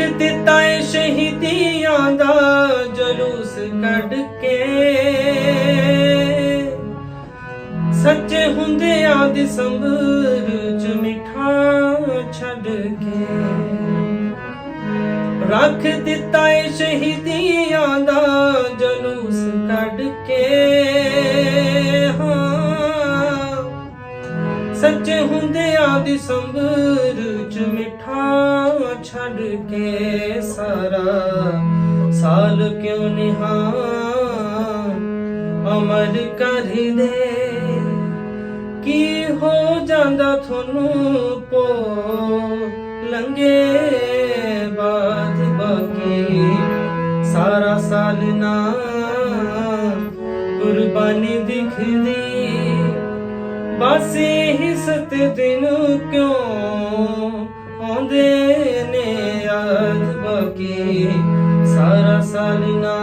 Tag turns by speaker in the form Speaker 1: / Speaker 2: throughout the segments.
Speaker 1: ਰੱਖ ਦਿੱਤਾ ਏ ਸ਼ਹੀਦੀਆਂ ਦਾ ਜਲੂਸ ਕੱਢ ਕੇ। ਸੱਚੇ ਹੁੰਦੇ ਆ ਦਸੰਬਰ ਚ ਮਿਠਾ ਛੱਡ ਕੇ। ਰੱਖ ਦਿੱਤਾ ਏ ਸ਼ਹੀਦੀਆਂ ਦਾ ਜਲੂਸ ਕੱਢ ਕੇ। ਹਾਂ, ਸੱਚੇ ਹੁੰਦੇ ਆ ਦਸੰਬਰ ਚ ਮਿੱਠਾ ਛੱਡ ਕੇ ਸਾਰਾ ਸਾਲ ਕਿਉਂ ਨਿਹਾ ਅਮਰ ਕਰ ਦੇ। ਕੀ ਹੋ ਜਾਂਦਾ ਤੁਹਾਨੂੰ ਪੋ ਲੰਗੇ ਬਾਤ ਬਾਕੀ। ਸਾਰਾ ਸਾਲ ਨਾ ਕੁਰਬਾਨੀ ਦਿਖਦੀ। ਬਸ ਇਹੀ ਸਤ ਦਿਨ ਕਿਉਂ ਆਉਂਦੇ ਨੇ ਯਾਦ ਬਾਕੀ? ਸਾਰਾ ਸਾਲ ਨਾ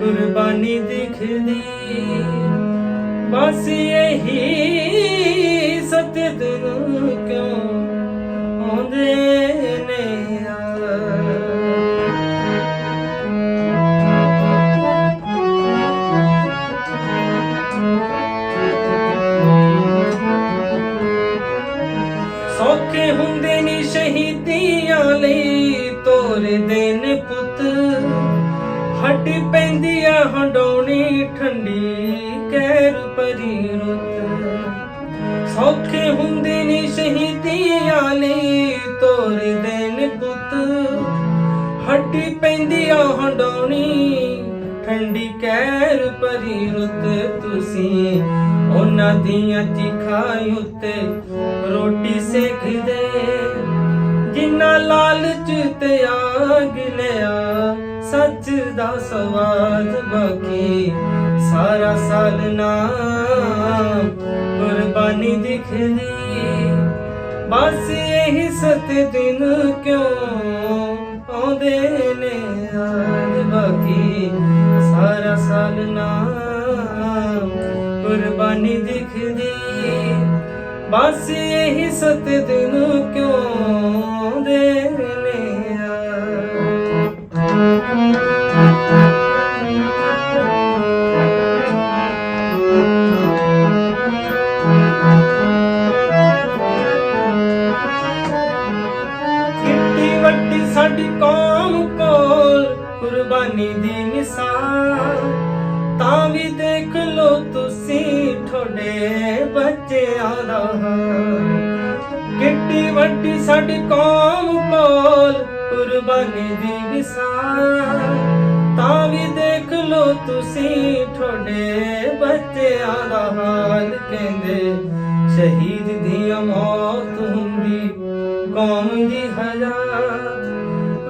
Speaker 1: ਕੁਰਬਾਨੀ ਦਿਖਦੀ। ਬਸ ਇਹੀ ਸਤ ਦਿਨ ਕਿਉਂ ਆਉਂਦੇ ਨੇ ਤੋਰਦੇ ਨੇ ਪੁੱਤ। ਹੱਡ ਪੈਂਦੀ ਆ ਹੰਡੋਣੀ ਠੰਡੀ ਕਹਿਰ ਪਰੀ ਰੁੱਤ। ਸੌਖੇ ਹੁੰਦੇ ਨੇ ਸ਼ਹੀਦੀਆਂ ਲਈ ਤੋਰਦੇ ਨੇ ਪੁੱਤ। ਹੱਡੀ ਪੈਂਦੀ ਆ ਹੰਡੋਣੀ ਠੰਡੀ ਕੈਰ ਪਰੀ ਰੁੱਤ। ਤੁਸੀਂ ਉਹਨਾਂ ਦੀਆਂ ਚਿਖਾਈ ਉੱਤੇ ਰੋਟੀ ਸੇਖਦੇ ਜਿੰਨਾ ਲਾਲਚ ਤੇ ਆਗ ਲਿਆ, ਸੱਚ ਦਾ ਸਵਾਦ ਬਾਕੀ। ਸਾਰਾ ਸਾਲ ਨਾ ਕੁਰਬਾਨੀ ਦਿਖਦੀ। ਬਸ ਇਹੀ ਸਤ ਦਿਨ ਕਿਉਂ ਆਉਂਦੇ ਨੇ ਯਾਦ ਬਾਕੀ? ਸਾਰਾ ਸਾਲ ਨਾ ਕੁਰਬਾਨੀ ਦਿਖਦੀ। ਬਸ ਇਹੀ ਸਤ ਦਿਨ ਕਿਉਂ ਆਉਂਦੇ ਨੇ ਕਿੱਡੀ ਵੱਡੀ ਸਾਡੀ ਕੌਮ ਕੋਲ ਕੁਰਬਾਨੀ ਦੀ ਮਿਸਾਲ, ਤਾਂ ਵੀ ਦੇਖ ਲੋ ਤੁਸੀਂ ਤੁਹਾਡੇ ਬੱਚਿਆਂ ਦਾ। ਹਾਲ। ਕਿੱਡੀ ਵੱਡੀ ਸਾਡੀ ਕੌਮ ਕੋਲ ਕੁਰਬਾਨੀ ਦੀ ਮਿਸਾਲ। ਤਾਂ ਵੀ ਦੇਖ ਲੋ ਤੁਸੀਂ ਤੁਹਾਡੇ ਬੱਚਿਆਂ ਦਾ ਹਾਲ ਕਹਿੰਦੇ, ਸ਼ਹੀਦ ਦੀ ਮੌਤ ਹੁੰਦੀ ਕੌਮ ਦੀ ਹਜ਼ਾਰ।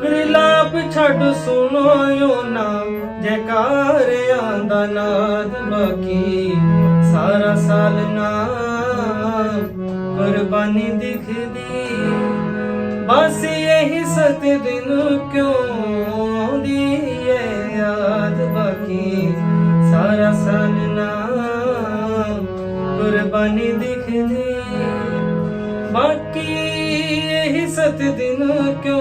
Speaker 1: ਵਿਲਾਪ ਛੱਡ ਸੁਣੋ ਯੋ ਨਾਮ ਜੈਕਾਰਿਆਂ ਦਾ ਨਾਦ ਬਾਕੀ। ਸਾਰਾ ਸਾਲ ਨਾ ਕੁਰਬਾਨੀ ਦਿਖਦੀ। ਬਸ ਇਹੀ ਸਤ ਦਿਨ ਕਿਉਂ ਆਉਂਦੀ ਏ ਯਾਦ ਬਾਕੀ? ਸਾਰਾ ਸਾਲ ਨਾ ਕੁਰਬਾਨੀ ਦਿਖਦੀ। ਬਾਕੀ ਇਹੀ ਸਤ ਦਿਨ ਕਿਉਂ